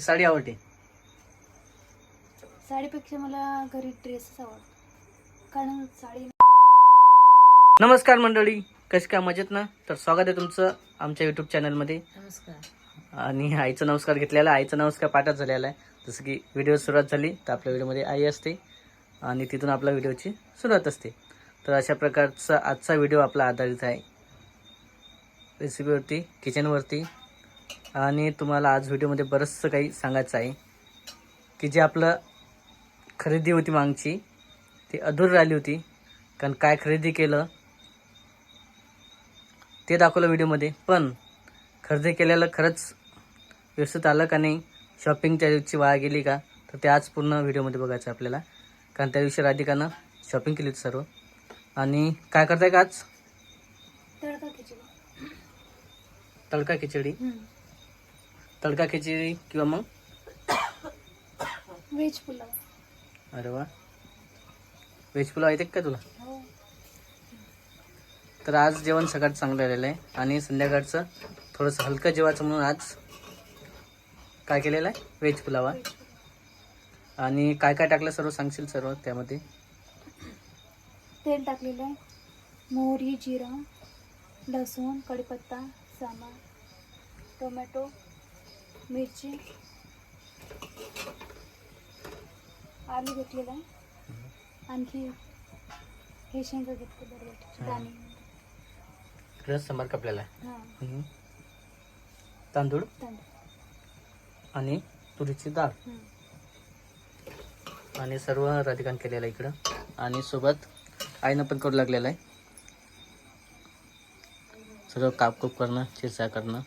की साडी आवडते? साडीपेक्षा मला घरी ड्रेसच आवडतो कारण साडी नमस्कार मंडळी कशी काय मजेत ना? तर स्वागत आहे तुमचं आमच्या यूट्यूब चॅनलमध्ये नमस्कार. आणि आईचा नमस्कार घेतलेला आहे आईचा नमस्कार पाठात झालेला आहे. जसं की व्हिडिओ सुरुवात झाली तर आपल्या व्हिडिओमध्ये आई असते. आणि तिथून आपल्या व्हिडिओची सुरुवात असते. तर अशा प्रकारचा आजचा व्हिडिओ आपला आधारित आहे. रेसिपीवरती किचनवरती आणि तुम्हाला आज व्हिडिओमध्ये बरंचसं काही सांगायचं आहे की जे आपलं खरेदी होती मागची ती अधूर राहिली होती. कारण काय खरेदी केलं ते दाखवलं व्हिडिओमध्ये. पण खरेदी केलेलं खरंच व्यवस्थित आलं का नाही? शॉपिंग त्या दिवशी वाया गेली का? तर ते आज पूर्ण व्हिडिओमध्ये बघायचं आहे आपल्याला. कारण त्या दिवशी राधिकानं शॉपिंग केली होती सर्व. आणि काय करताय का आज? तडका खिचडी. तडका खिचडी. तडका खिचडी किंवा मग? व्हेज पुलाव. अरे वा. व्हेज पुलाव येते का तुला? हो. तर आज जेवण सगळ्यात चांगलं आलेलं आहे आणि संध्याकाळचं थोडंसं हलकं जेवायचं म्हणून आज काय केलेलं आहे? व्हेज पुलाव आहे. आणि काय काय टाकलं सर्व? सांगशील सर्व त्यामध्ये? तेल टाकलेलं आहे. मोहरी जिरा लसूण कढीपत्ता सामा टोमॅटो मिरची. आलू घेतलेलं. आहे आणखी हे शेंगा घेतले बरोबर दाणे. कापलेला. आहे हां. हम्म. तांदूळ तांदूळ. आणि तुरीची डाळ. आणि सर्व राधिकान केलेलं आहे इकडं. आणि सोबत आईनं पण करू लागलेलं आहे. सर्व कापकूप करणं चिरचा करणं.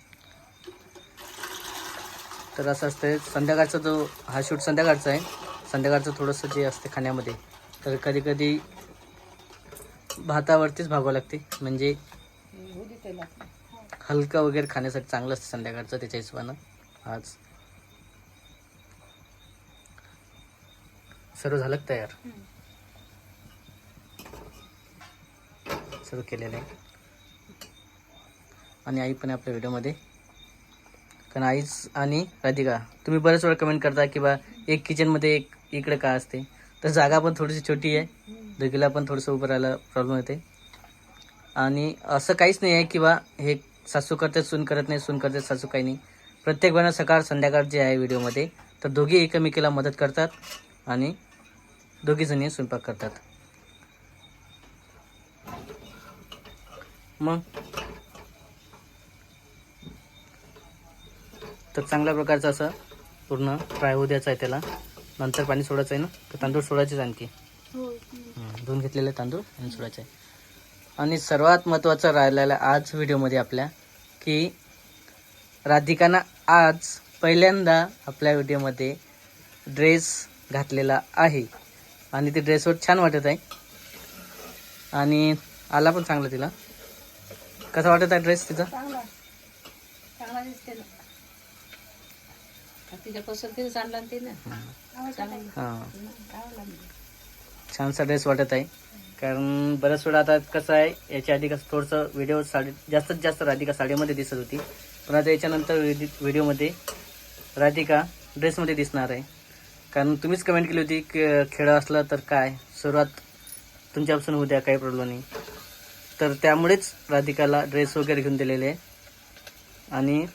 तर असं असतं संध्याकाळचा जो हा शूट संध्याकाळचा आहे. संध्याकाळचं थोडंसं जे असते खाण्यामध्ये तर कधी कधी भातावरतीच भागावं लागते. म्हणजे हलकं वगैरे खाण्यासाठी चांगलं असतं संध्याकाळचं त्याच्या हिशोबानं. आज सर्व झालं तयार? सर्व केलेलं आहे. आणि आई पण आहे आपल्या व्हिडिओमध्ये. कारण आईज आणि राधिका तुम्ही बरेच वेळा कमेंट करता की बा एक किचनमध्ये एक इकडे का असते? तर जागा पण थोडीशी छोटी आहे. दोघीला पण थोडंसं उभं राहायला प्रॉब्लेम येते. आणि असं काहीच नाही आहे की बा हे सासू करते सून करत नाही सून करते सासू काही नाही. प्रत्येक वेळा सकाळ संध्याकाळ जे आहे व्हिडिओमध्ये तर दोघी एकमेकीला मदत करतात आणि दोघीजणी स्वयंपाक करतात. मग? तर चांगल्या प्रकारचं असं पूर्ण फ्राय होऊ द्यायचं आहे त्याला. नंतर पाणी सोडायचं आहे ना? तर तांदूळ सोडायचेच आणखी. हो. धुवून घेतलेले तांदूळ आणि सोडायचे आहे. आणि सर्वात महत्त्वाचं राहिलेलं आज व्हिडिओमध्ये आपल्या की राधिकानं आज पहिल्यांदा आपल्या व्हिडिओमध्ये ड्रेस घातलेला आहे. आणि ते ड्रेसवर छान वाटत आहे. आणि आला पण चांगला तिला. कसा वाटत आहे ड्रेस तिचा? चांगला चांगला दिसते ना तिच्या पसंतीच आणला ना तिनं चांगला हां. छानसा ड्रेस वाटत आहे. कारण बऱ्याच वेळा आता कसं आहे याच्या आधी कसं थोडंसं व्हिडिओ साडी जास्तीत जास्त राधिका साडीमध्ये दिसत होती. पण आता याच्यानंतर व्हिडि- व्हिडिओमध्ये राधिका ड्रेसमध्ये दिसणार आहे. कारण तुम्हीच कमेंट केली होती की खेळ असलं तर काय? सुरुवात तुमच्यापासून उद्या काही प्रॉब्लेम नाही. तर त्यामुळेच राधिकाला ड्रेस वगैरे घेऊन दिलेले आहे. आणि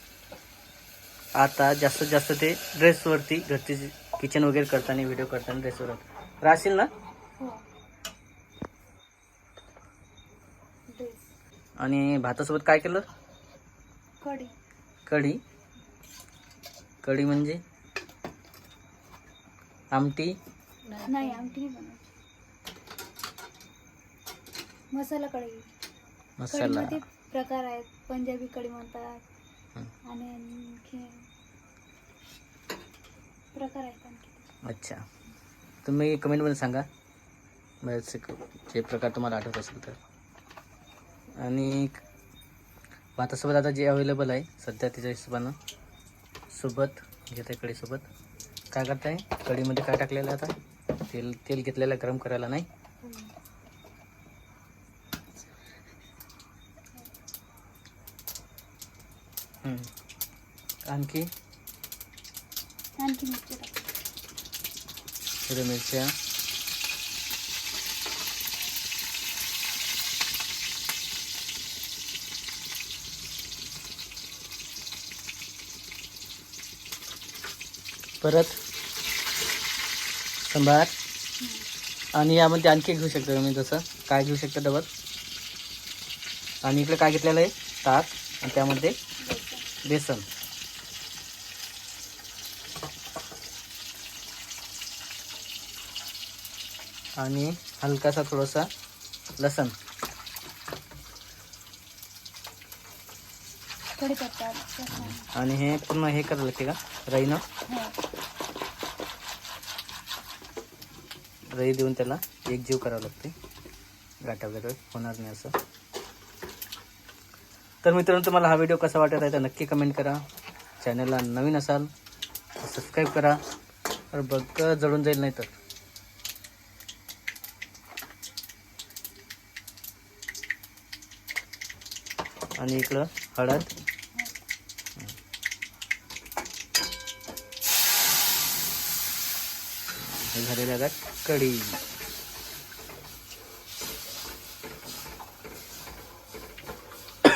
आता जास्तीत जास्त ते ड्रेसवरती घरची किचन वगैरे करताना व्हिडिओ करताना ड्रेसवर राहशील ना? आणि भातासोबत काय केलं? कढी. कढी. कढी म्हणजे? आमटी. नाही आमटी नाही बनवायची. मसाला कढी. मसाला. प्रकार आहेत. पंजाबी कढी म्हणतात. आणि आणखी प्रकार आहेत आणखी. अच्छा. तुम्ही कमेंटमध्ये सांगा. बरेचसे जे प्रकार तुम्हाला आठवत असेल तर. आणि भातासोबत आता जे अवेलेबल आहे सध्या त्याच्या हिशोबानं. सोबत घेत आहे कढीसोबत काय करताय? कढीमध्ये काय टाकलेलं आहे आता? तेल तेल घेतलेलं आहे गरम करायला नाही? आणखी? आणखी मिरची हिरव्या मिरच्या. परत संभार आणि यामध्ये आणखी घेऊ शकता तुम्ही जसं. काय घेऊ शकता डबल? आणि इकडे काय घेतलेलं आहे? ताक. आणि त्यामध्ये बेसन. आणि हलकासा थोडासा लसण. आणि हे पूर्ण हे करायला लागते का? रईनं? हो. रई देऊन त्याला एक जीव करावं लागते. गाठा वगैरे होणार नाही असं. तर मित्रांनो तुम्हाला हा व्हिडिओ कसा वाटत आहे तर नक्की कमेंट करा. चॅनलला नवीन असाल तर सबस्क्राईब करा. तर बघ जळून जाईल नाही तर आणि इकडं हळद. झालेल्या कढी.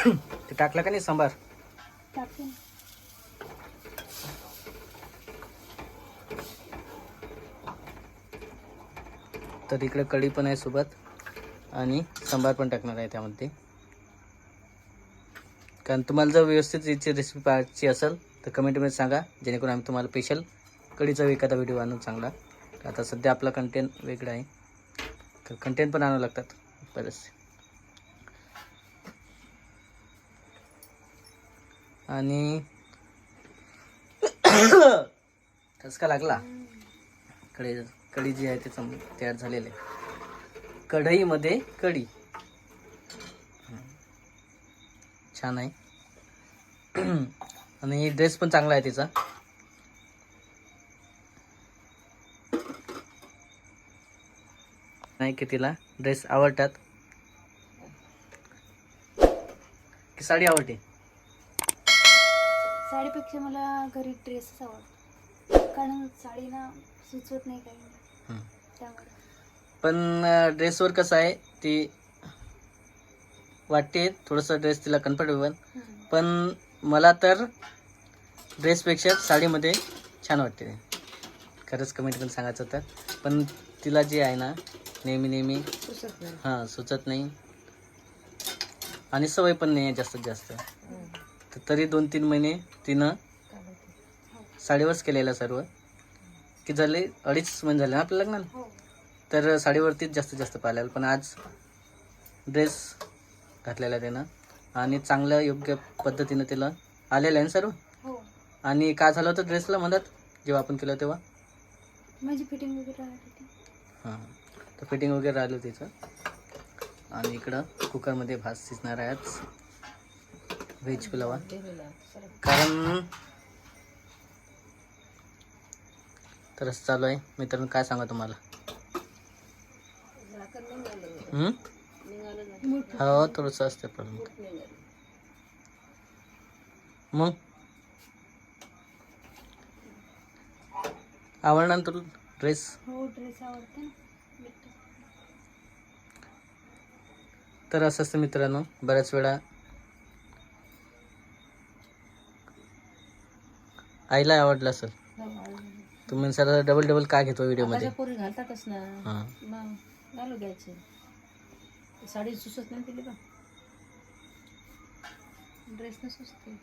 ते टाकलं का नाही सांबार. तर इकडे कढी पण आहे सोबत आणि सांबार पण टाकणार आहे त्यामध्ये. कारण तुम्हाला जर व्यवस्थित याची रेसिपी पाहायची असेल तर कमेंटमध्ये सांगा जेणेकरून आम्ही तुम्हाला स्पेशल कढीचा एखादा व्हिडिओ आणू चांगला. आता सध्या आपला कंटेंट वेगळा आहे. तर कंटेंट पण आणावं लागतात. बरेचसे आणि ठसका लागला. कढई कढी जी आहे ते तयार झालेले कढईमध्ये कढी. छान आहे. आणि ड्रेस पण चांगला आहे तिचा. नाही की तिला ड्रेस आवडतात. की साडी आवडते? साडीपेक्षा मला घरी ड्रेसच आवडतो कारण साडी ना सुचवत नाही काही नाही. हं. त्यामुळे पण ड्रेसवर कसं आहे ती वाटते थोडंसं ड्रेस तिला कम्फर्टेबल. पण मला तर ड्रेसपेक्षा साडीमध्ये छान वाटते. खरंच कमेंट पण सांगायचं तर पण तिला जे आहे ना नेहमी नेहमी सुचत नाही हां सुचत नाही आणि सवय पण नाही आहे जास्तीत जास्त. तर तरी दोन तीन महिने तिनं. साडीवरच केलेलं सर्व. की झाले अडीच महिने झाले ना आपल्या लग्नाला? हो. तर साडीवरतीच जास्तीत जास्त पाहिलं पण आज ड्रेस घातलेला त्यानं आणि चांगल्या योग्य पद्धतीनं तिला आलेलं आहे ना सर्व? हो. आणि काय झालं होतं ड्रेसला मधात? जेव्हा आपण केलं तेव्हा? माझी फिटिंग वगैरे हां. तर फिटिंग वगैरे राहिलं तिचं. आणि इकडं कुकरमध्ये भात शिजणार आहे आज. व्हेज पुलावा सरळ. कारण तर असं चालू आहे. मित्रांनो काय सांगा तुम्हाला? हं? थोडंसं असते पण मग. आवडणार तुला ड्रेस हो ड्रेस आवडते. तर असं असतं मित्रांनो बऱ्याच वेळा आईला आवडलं असेल. तुम्ही सर डबल डबल काय घेतो व्हिडिओमध्ये आताच्या पोरी घालतातच ना. हां. मग घालू घ्यायचे साडी सुचत नाही तिला. ड्रेस न सुचते